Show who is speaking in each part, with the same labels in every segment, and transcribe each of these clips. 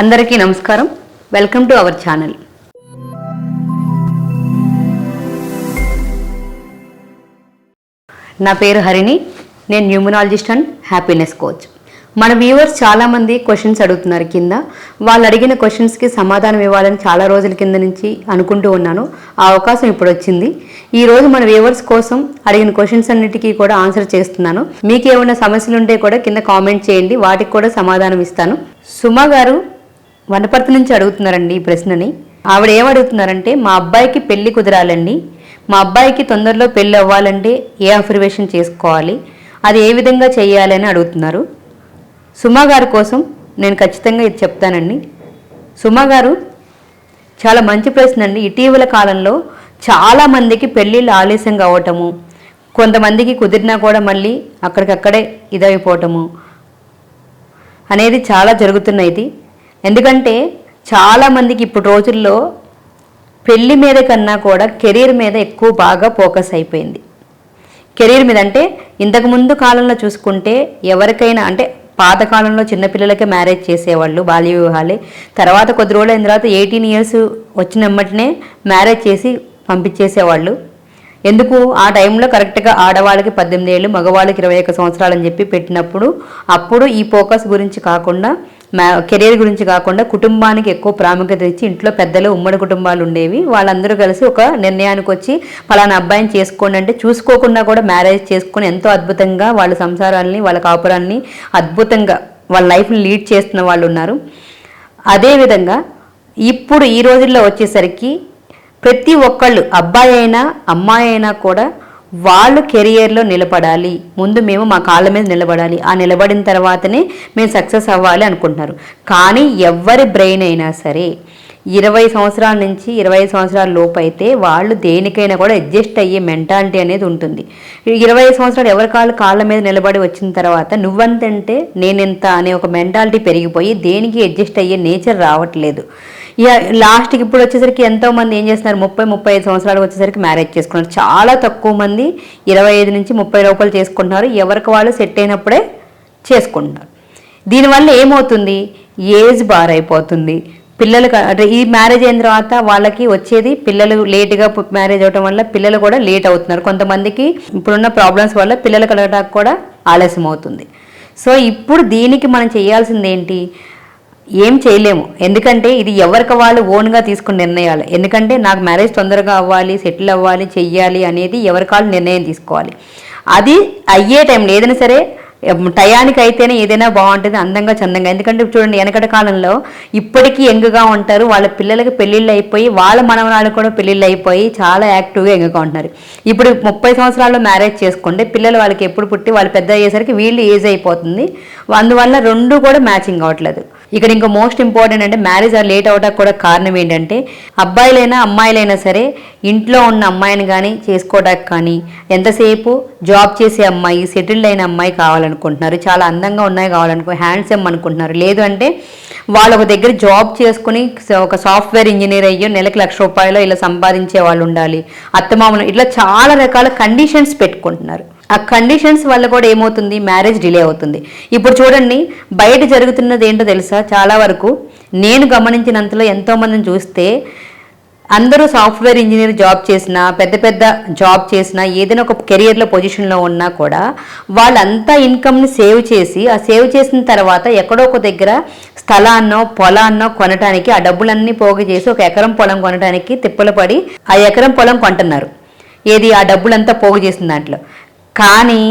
Speaker 1: అందరికీ నమస్కారం. Welcome to our channel నా పేరు హరిణి. నేను న్యూమరాలజిస్ట్ అండ్ హ్యాపీనెస్ కోచ్. మన వ్యూవర్స్ చాలామంది క్వశ్చన్స్ అడుగుతున్నారు కింద. వాళ్ళు అడిగిన క్వశ్చన్స్కి సమాధానం ఇవ్వాలని చాలా రోజుల కింద నుంచి అనుకుంటూ ఉన్నాను. ఆ అవకాశం ఇప్పుడు వచ్చింది. ఈ రోజు మన వ్యూవర్స్ కోసం అడిగిన క్వశ్చన్స్ అన్నిటికీ కూడా ఆన్సర్ చేస్తున్నాను. మీకు ఏమైనా సమస్యలు ఉంటే కూడా కింద కామెంట్ చేయండి. వాటికి కూడా సమాధానం ఇస్తాను. సుమా గారు వనపర్తి నుంచి అడుగుతున్నారండి ఈ ప్రశ్నని. ఆవిడ ఏమడుగుతున్నారంటే అడుగుతున్నారంటే మా అబ్బాయికి పెళ్ళి కుదరాలండి. మా అబ్బాయికి తొందరలో పెళ్ళి అవ్వాలంటే ఏ అఫర్వేషన్ చేసుకోవాలి? అది ఏ విధంగా చేయాలని అడుగుతున్నారు. సుమా గారి కోసం నేను ఖచ్చితంగా ఇది చెప్తానండి. సుమా గారు చాలా మంచి ప్రశ్న అండి. ఇటీవల కాలంలో చాలా మందికి పెళ్ళిళ్ళు ఆలస్యంగా అవ్వటము కొంతమందికి కుదిరినా కూడా మళ్ళీ అక్కడికక్కడే ఇదైపోవటము అనేది చాలా జరుగుతున్నాయి ఎందుకంటే చాలామందికి ఇప్పుడు రోజుల్లో పెళ్ళి మీద కన్నా కూడా కెరీర్ మీద ఎక్కువ బాగా ఫోకస్ అయిపోయింది. కెరీర్ మీద అంటే ఇంతకుముందు కాలంలో చూసుకుంటే ఎవరికైనా అంటే పాతకాలంలో చిన్నపిల్లలకే మ్యారేజ్ చేసేవాళ్ళు బాల్య వివాహాలే. తర్వాత కొద్ది రోజులు అయిన తర్వాత ఎయిటీన్ ఇయర్స్ వచ్చిన మ్యారేజ్ చేసి పంపించేసేవాళ్ళు. ఎందుకు? ఆ టైంలో కరెక్ట్గా ఆడవాళ్ళకి పద్దెనిమిది ఏళ్ళు మగవాళ్ళకి ఇరవై ఒక్క సంవత్సరాలు అని చెప్పి పెట్టినప్పుడు అప్పుడు ఈ ఫోకస్ గురించి కాకుండా కెరీర్ గురించి కాకుండా కుటుంబానికి ఎక్కువ ప్రాముఖ్యత ఇచ్చి ఇంట్లో పెద్దలు ఉమ్మడి కుటుంబాలు ఉండేవి. వాళ్ళందరూ కలిసి ఒక నిర్ణయానికి వచ్చి ఫలానా అబ్బాయిని చేసుకోండి అంటే చూసుకోకుండా కూడా మ్యారేజ్ చేసుకొని ఎంతో అద్భుతంగా వాళ్ళ సంసారాల్ని వాళ్ళ కాపురాల్ని అద్భుతంగా వాళ్ళ లైఫ్ని లీడ్ చేస్తున్న వాళ్ళు ఉన్నారు. అదేవిధంగా ఇప్పుడు ఈ రోజుల్లో వచ్చేసరికి ప్రతి ఒక్కళ్ళు అబ్బాయి అయినా అమ్మాయి అయినా కూడా వాళ్ళు కెరియర్లో నిలబడాలి ముందు మేము మా కాళ్ళ మీద నిలబడాలి. ఆ నిలబడిన తర్వాతనే మేము సక్సెస్ అవ్వాలి అనుకుంటున్నారు. కానీ ఎవరి బ్రెయిన్ అయినా సరే ఇరవై సంవత్సరాల నుంచి ఇరవై సంవత్సరాల లోపు అయితే వాళ్ళు దేనికైనా కూడా అడ్జస్ట్ అయ్యే మెంటాలిటీ అనేది ఉంటుంది. ఇరవై సంవత్సరాలు ఎవరి కాళ్ళు కాళ్ళ మీద నిలబడి వచ్చిన తర్వాత నువ్వంతంటే నేనెంత అనే ఒక మెంటాలిటీ పెరిగిపోయి దేనికి అడ్జస్ట్ అయ్యే నేచర్ రావట్లేదు. ఇక లాస్ట్కి ఇప్పుడు వచ్చేసరికి ఎంతో మంది ఏం చేస్తున్నారు? ముప్పై ముప్పై ఐదు సంవత్సరాలు వచ్చేసరికి మ్యారేజ్ చేసుకున్నారు. చాలా తక్కువ మంది ఇరవై ఐదు నుంచి ముప్పై లోపల చేసుకుంటున్నారు. ఎవరికి వాళ్ళు సెట్ అయినప్పుడే చేసుకుంటున్నారు. దీనివల్ల ఏమవుతుంది? ఏజ్ బార్ అయిపోతుంది. పిల్లలు అంటే ఈ మ్యారేజ్ అయిన తర్వాత వాళ్ళకి వచ్చేది పిల్లలు లేట్గా మ్యారేజ్ అవటం వల్ల పిల్లలు కూడా లేట్ అవుతున్నారు. కొంతమందికి ఇప్పుడున్న ప్రాబ్లమ్స్ వల్ల పిల్లలు కలగడానికి కూడా ఆలస్యం అవుతుంది సో ఇప్పుడు దీనికి మనం చేయాల్సింది ఏంటి? ఏం చేయలేము. ఎందుకంటే ఇది ఎవరికి వాళ్ళు ఓన్గా తీసుకున్న నిర్ణయాలు. ఎందుకంటే నాకు మ్యారేజ్ తొందరగా అవ్వాలి సెటిల్ అవ్వాలి చెయ్యాలి అనేది ఎవరికి వాళ్ళు నిర్ణయం తీసుకోవాలి. అది అయ్యే టైంలో ఏదైనా సరే టయానికి అయితేనే ఏదైనా బాగుంటుంది అందంగా చందంగా. ఎందుకంటే చూడండి వెనకటి కాలంలో ఇప్పటికీ యంగ్గా ఉంటారు. వాళ్ళ పిల్లలకి పెళ్ళిళ్ళు అయిపోయి వాళ్ళ మనవరాలు కూడా పెళ్ళిళ్ళు అయిపోయి చాలా యాక్టివ్గా యంగ్గా ఉంటున్నారు. ఇప్పుడు ముప్పై సంవత్సరాల్లో మ్యారేజ్ చేసుకుంటే పిల్లలు వాళ్ళకి ఎప్పుడు పుట్టి వాళ్ళు పెద్ద అయ్యేసరికి వీళ్ళు ఏజ్ అయిపోతుంది. అందువల్ల రెండు కూడా మ్యాచింగ్ అవ్వట్లేదు. ఇక్కడ ఇంకా మోస్ట్ ఇంపార్టెంట్ అంటే మ్యారేజ్ లేట్ అవడానికి కూడా కారణం ఏంటంటే అబ్బాయిలైనా అమ్మాయిలైనా సరే ఇంట్లో ఉన్న అమ్మాయిని కానీ చేసుకోవడానికి కానీ ఎంతసేపు జాబ్ చేసే అమ్మాయి సెటిల్డ్ అయిన అమ్మాయి కావాలనుకుంటున్నారు. చాలా అందంగా ఉన్నాయి కావాలనుకో హ్యాండ్సమ్ అనుకుంటున్నారు. లేదు అంటే వాళ్ళు ఒక దగ్గర జాబ్ చేసుకుని ఒక సాఫ్ట్వేర్ ఇంజనీర్ అయ్యో నెలకు లక్ష రూపాయలు ఇలా సంపాదించే వాళ్ళు ఉండాలి. అత్తమామలు ఇట్లా చాలా రకాల కండిషన్స్ పెట్టుకుంటున్నారు. ఆ కండిషన్స్ వల్ల కూడా ఏమవుతుంది? మ్యారేజ్ డిలే అవుతుంది. ఇప్పుడు చూడండి బయట జరుగుతున్నది ఏంటో తెలుసా? చాలా వరకు నేను గమనించినంతలో ఎంతోమందిని చూస్తే అందరూ సాఫ్ట్వేర్ ఇంజనీర్ జాబ్ చేసినా పెద్ద పెద్ద జాబ్ చేసినా ఏదైనా ఒక కెరియర్లో పొజిషన్లో ఉన్నా కూడా వాళ్ళంతా ఇన్కమ్ని సేవ్ చేసి ఆ సేవ్ చేసిన తర్వాత ఎక్కడో ఒక దగ్గర స్థలాన్నో పొలాన్నో కొనటానికి ఆ డబ్బులన్నీ పోగు చేసి ఒక ఎకరం పొలం కొనటానికి తిప్పలు పడి ఆ ఎకరం పొలం కొంటున్నారు. ఏది? ఆ డబ్బులంతా పోగు చేసిన దాంట్లో. కానీ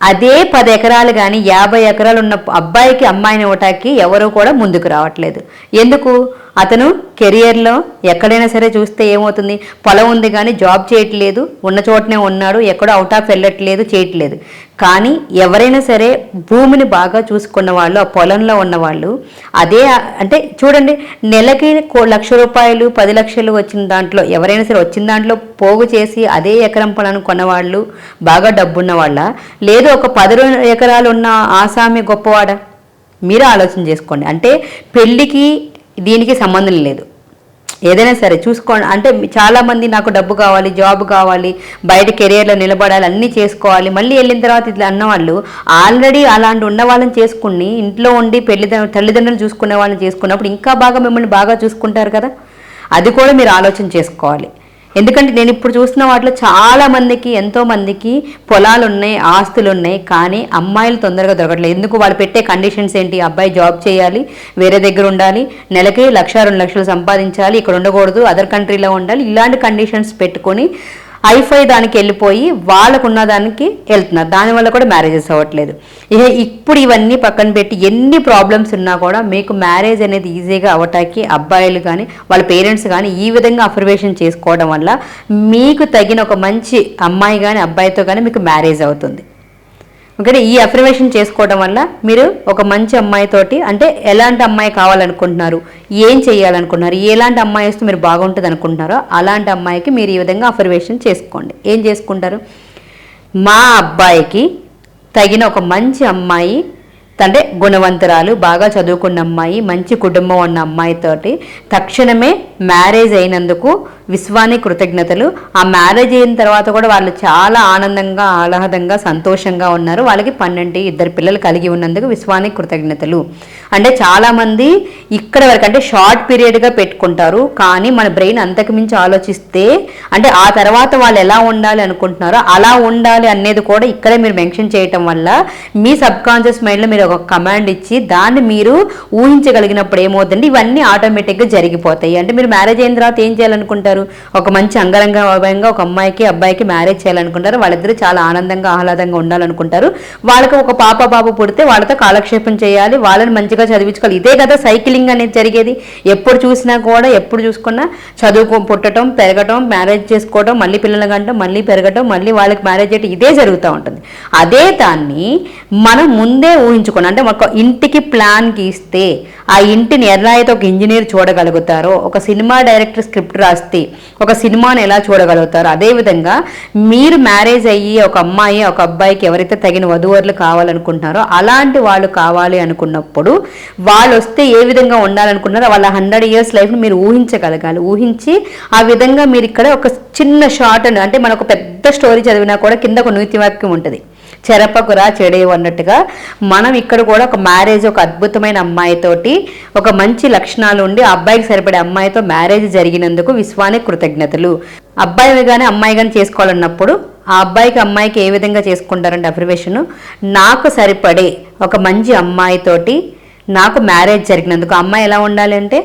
Speaker 1: అదే పది ఎకరాలు కానీ యాభై ఎకరాలు ఉన్న అబ్బాయికి అమ్మాయిని ఇవ్వటానికి ఎవరు కూడా ముందుకు రావట్లేదు. ఎందుకు? అతను కెరియర్లో ఎక్కడైనా సరే చూస్తే ఏమవుతుంది? పొలం ఉంది కానీ జాబ్ చేయట్లేదు ఉన్న చోటనే ఉన్నాడు ఎక్కడో అవుట్ ఆఫ్ వెళ్ళట్లేదు చేయట్లేదు. కానీ ఎవరైనా సరే భూమిని బాగా చూసుకున్న వాళ్ళు ఆ పొలంలో ఉన్న వాళ్ళు అదే అంటే చూడండి నెలకి కో- లక్ష రూపాయలు పది లక్షలు వచ్చిన దాంట్లో ఎవరైనా సరే వచ్చిన దాంట్లో పోగు చేసి అదే ఎకరం పొలాన్ని కొన్నవాళ్ళు బాగా డబ్బున్న వాళ్ళ లేదు ఒక పది ఎకరాలు ఉన్న ఆసామి గొప్పవాడా? మీరు ఆలోచన చేసుకోండి. అంటే పెళ్ళికి దీనికి సంబంధం లేదు. ఏదైనా సరే చూసుకోండి. అంటే చాలామంది నాకు డబ్బు కావాలి జాబ్ కావాలి బయట కెరియర్లో నిలబడాలి అన్నీ చేసుకోవాలి. మళ్ళీ వెళ్ళిన తర్వాత ఇట్లా అన్నవాళ్ళు ఆల్రెడీ అలాంటి ఉన్న వాళ్ళని చేసుకుని ఇంట్లో ఉండి పెళ్ళి తల్లిదండ్రులు చూసుకునే వాళ్ళని చేసుకున్నప్పుడు ఇంకా బాగా మిమ్మల్ని బాగా చూసుకుంటారు కదా? అది కూడా మీరు ఆలోచన చేసుకోవాలి. ఎందుకంటే నేను ఇప్పుడు చూస్తున్న వాటిలో చాలా మందికి ఎంతో మందికి పొలాలు ఉన్నాయి ఆస్తులు ఉన్నాయి కానీ అమ్మాయిలు తొందరగా దొరకట్లేదు. ఎందుకు? వాళ్ళు పెట్టే కండిషన్స్ ఏంటి? అబ్బాయి జాబ్ చేయాలి వేరే దగ్గర ఉండాలి నెలకి లక్ష రెండు లక్షలు సంపాదించాలి ఇక్కడ ఉండకూడదు అదర్ కంట్రీలో ఉండాలి ఇలాంటి కండిషన్స్ పెట్టుకొని ఐఫై దానికి వెళ్ళిపోయి వాళ్ళకున్న దానికి వెళ్తున్నారు. దానివల్ల కూడా మ్యారేజెస్ అవ్వట్లేదు. ఇక ఇప్పుడు ఇవన్నీ పక్కన పెట్టి ఎన్ని ప్రాబ్లమ్స్ ఉన్నా కూడా మీకు మ్యారేజ్ అనేది ఈజీగా అవ్వటానికి అబ్బాయిలు కానీ వాళ్ళ పేరెంట్స్ కానీ ఈ విధంగా అఫర్వేషన్ చేసుకోవడం వల్ల మీకు తగిన ఒక మంచి అమ్మాయి కానీ అబ్బాయితో కానీ మీకు మ్యారేజ్ అవుతుంది. ఓకే ఈ అఫర్మేషన్ చేసుకోవడం వల్ల మీరు ఒక మంచి అమ్మాయితోటి అంటే ఎలాంటి అమ్మాయి కావాలనుకుంటున్నారు ఏం చేయాలనుకుంటున్నారు ఎలాంటి అమ్మాయి వస్తే మీరు బాగుంటుంది అనుకుంటున్నారో అలాంటి అమ్మాయికి మీరు ఈ విధంగా అఫర్మేషన్ చేసుకోండి. ఏం చేసుకుంటారు? మా అబ్బాయికి తగిన ఒక మంచి అమ్మాయి అంటే గుణవంతురాలు బాగా చదువుకున్న అమ్మాయి మంచి కుటుంబం ఉన్న అమ్మాయితోటి తక్షణమే మ్యారేజ్ అయినందుకు విశ్వాని కృతజ్ఞతలు. ఆ మ్యారేజ్ అయిన తర్వాత కూడా వాళ్ళు చాలా ఆనందంగా ఆహ్లాదంగా సంతోషంగా ఉన్నారు. వాళ్ళకి పన్నెండు ఇద్దరు పిల్లలు కలిగి ఉన్నందుకు విశ్వానికి కృతజ్ఞతలు. అంటే చాలామంది ఇక్కడ వరకు అంటే షార్ట్ పీరియడ్గా పెట్టుకుంటారు. కానీ మన బ్రెయిన్ అంతకు మించి ఆలోచిస్తే అంటే ఆ తర్వాత వాళ్ళు ఎలా ఉండాలి అనుకుంటున్నారో అలా ఉండాలి అనేది కూడా ఇక్కడే మీరు మెన్షన్ చేయటం వల్ల మీ సబ్ కాన్షియస్ మైండ్లో మీరు ఒక కమాండ్ ఇచ్చి దాన్ని మీరు ఊహించగలిగినప్పుడు ఏమవుతుంది ఇవన్నీ ఆటోమేటిక్గా జరిగిపోతాయి. అంటే మీరు మ్యారేజ్ అయిన తర్వాత ఏం చేయాలనుకుంటారు? ఒక మంచి అంగరంగ వైభవంగా ఒక అమ్మాయికి అబ్బాయికి మ్యారేజ్ చేయాలనుకుంటారు. వాళ్ళిద్దరూ చాలా ఆనందంగా ఆహ్లాదంగా ఉండాలనుకుంటారు. వాళ్ళకి ఒక పాప బాబు పుడితే వాళ్ళతో కాలక్షేపం చేయాలి. వాళ్ళని మంచిగా చదివించుకోవాలి. ఇదే కదా సైక్లింగ్ అనేది జరిగేది. ఎప్పుడు చూసినా కూడా ఎప్పుడు చూసుకున్నా చదువుకో పుట్టడం పెరగటం మ్యారేజ్ చేసుకోవడం మళ్ళీ పిల్లల కంటే మళ్ళీ పెరగటం మళ్ళీ వాళ్ళకి మ్యారేజ్ చేయటం ఇదే జరుగుతూ ఉంటుంది. అదే దాన్ని మనం ముందే ఊహించుకోండి అంటే ఒక ఇంటికి ప్లాన్ గీస్తే ఆ ఇంటిని ఎలా అయితే ఒక ఇంజనీర్ చూడగలుగుతారో ఒక సినిమా డైరెక్టర్ స్క్రిప్ట్ రాస్తే ఒక సినిమాని ఎలా చూడగలుగుతారో అదేవిధంగా మీరు మ్యారేజ్ అయ్యి ఒక అమ్మాయి ఒక అబ్బాయికి ఎవరైతే తగిన వధువరులు కావాలనుకుంటున్నారో అలాంటి వాళ్ళు కావాలి అనుకున్నప్పుడు వాళ్ళు వస్తే ఏ విధంగా ఉండాలనుకున్నారో వాళ్ళ హండ్రెడ్ ఇయర్స్ లైఫ్ని మీరు ఊహించగలగాలి. ఊహించి ఆ విధంగా మీరు ఇక్కడ ఒక చిన్న షార్ట్ అంటే మనకు పెద్ద స్టోరీ చదివినా కూడా కింద ఒక నీతివాక్యం ఉంటుంది. చెరపకురా చెడేవు అన్నట్టుగా మనం ఇక్కడ కూడా ఒక మ్యారేజ్ ఒక అద్భుతమైన అమ్మాయితోటి ఒక మంచి లక్షణాలు ఉండి అబ్బాయికి సరిపడే అమ్మాయితో మ్యారేజ్ జరిగినందుకు విశ్వానికి కృతజ్ఞతలు. అబ్బాయి కానీ అమ్మాయి కానీ చేసుకోవాలన్నప్పుడు ఆ అబ్బాయికి అమ్మాయికి ఏ విధంగా చేసుకుంటారంటే అబ్రివేషన్ నాకు సరిపడే ఒక మంచి అమ్మాయితోటి నాకు మ్యారేజ్ జరిగినందుకు అమ్మాయి ఎలా ఉండాలి అంటే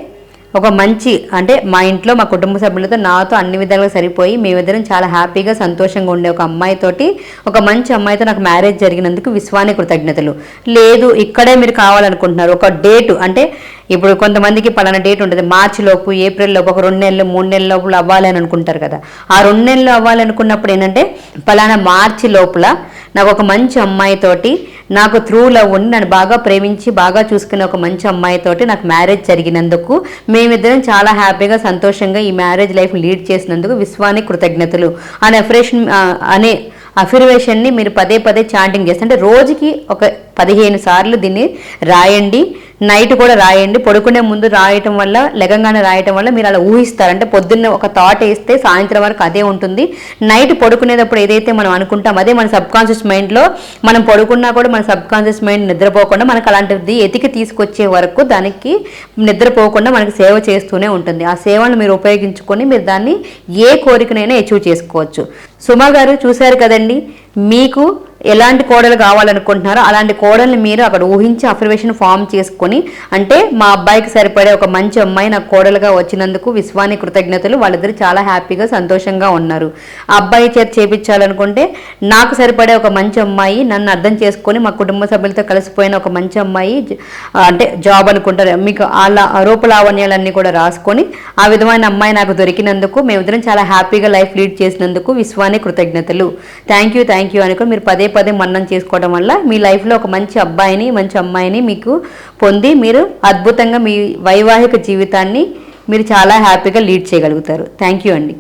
Speaker 1: ఒక మంచి అంటే మా ఇంట్లో మా కుటుంబ సభ్యులతో నాతో అన్ని విధాలుగా సరిపోయి మేమిద్దరం చాలా హ్యాపీగా సంతోషంగా ఉండే ఒక అమ్మాయితోటి ఒక మంచి అమ్మాయితో నాకు మ్యారేజ్ జరిగినందుకు విశ్వాని కృతజ్ఞతలు. లేదు ఇక్కడే మీరు కావాలనుకుంటున్నారు. ఒక డేటు అంటే ఇప్పుడు కొంతమందికి పలానా డేట్ ఉంటుంది. మార్చి లోపు ఏప్రిల్ లోపు ఒక రెండు నెలలు మూడు నెలల లోపల అవ్వాలని అనుకుంటారు కదా. ఆ రెండు నెలలు అవ్వాలనుకున్నప్పుడు ఏంటంటే పలానా మార్చి లోపల నాకు ఒక మంచి అమ్మాయితోటి నాకు త్రూ లవ్ ఉండి నన్ను బాగా ప్రేమించి బాగా చూసుకునే ఒక మంచి అమ్మాయితోటి నాకు మ్యారేజ్ జరిగినందుకు మేమిద్దరం చాలా హ్యాపీగా సంతోషంగా ఈ మ్యారేజ్ లైఫ్ లీడ్ చేసినందుకు విశ్వానికి కృతజ్ఞతలు. అనే అఫ్రేషన్ అనే అఫిర్వేషన్ని మీరు పదే పదే చాంటింగ్ చేస్తే అంటే రోజుకి ఒక పదిహేను సార్లు దీన్ని రాయండి. నైట్ కూడా రాయండి. పడుకునే ముందు రాయటం వల్ల లెగంగానే రాయటం వల్ల మీరు అలా ఊహిస్తారు. అంటే పొద్దున్న ఒక థాట్ వేస్తే సాయంత్రం వరకు అదే ఉంటుంది. నైట్ పడుకునేటప్పుడు ఏదైతే మనం అనుకుంటాం అదే మన సబ్ కాన్షియస్ మైండ్లో మనం పడుకున్నా కూడా మన సబ్ కాన్షియస్ మైండ్ నిద్రపోకుండా మనకు అలాంటిది ఎతికి తీసుకొచ్చే వరకు దానికి నిద్రపోకుండా మనకి సేవ చేస్తూనే ఉంటుంది. ఆ సేవను మీరు ఉపయోగించుకొని మీరు దాన్ని ఏ కోరికనైనా అచీవ్ చేసుకోవచ్చు. సుమా గారు చూశారు కదండి మీకు ఎలాంటి కోడలు కావాలనుకుంటున్నారో అలాంటి కోడల్ని మీరు అక్కడ ఊహించి అఫర్మేషన్ ఫామ్ చేసుకొని అంటే మా అబ్బాయికి సరిపడే ఒక మంచి అమ్మాయి నాకు కోడలుగా వచ్చినందుకు విశ్వాని కృతజ్ఞతలు. వాళ్ళిద్దరు చాలా హ్యాపీగా సంతోషంగా ఉన్నారు. ఆ అబ్బాయి చేత చేపించాలనుకుంటే నాకు సరిపడే ఒక మంచి అమ్మాయి నన్ను అర్థం చేసుకొని మా కుటుంబ సభ్యులతో కలిసిపోయిన ఒక మంచి అమ్మాయి అంటే జాబ్ అనుకుంటారు. మీకు అలా రూపలావణ్యాలన్నీ కూడా రాసుకొని ఆ విధమైన అమ్మాయి నాకు దొరికినందుకు మేమిద్దరం చాలా హ్యాపీగా లైఫ్ లీడ్ చేసినందుకు విశ్వాని కృతజ్ఞతలు. థ్యాంక్ యూ థ్యాంక్ యూ అనుకుని మీరు పదే పదే మన్నం చేసుకోవడం వల్ల మీ లైఫ్లో ఒక మంచి అబ్బాయిని మంచి అమ్మాయిని మీకు పొంది మీరు అద్భుతంగా మీ వైవాహిక జీవితాన్ని మీరు చాలా హ్యాపీగా లీడ్ చేయగలుగుతారు. థ్యాంక్ యూ అండి.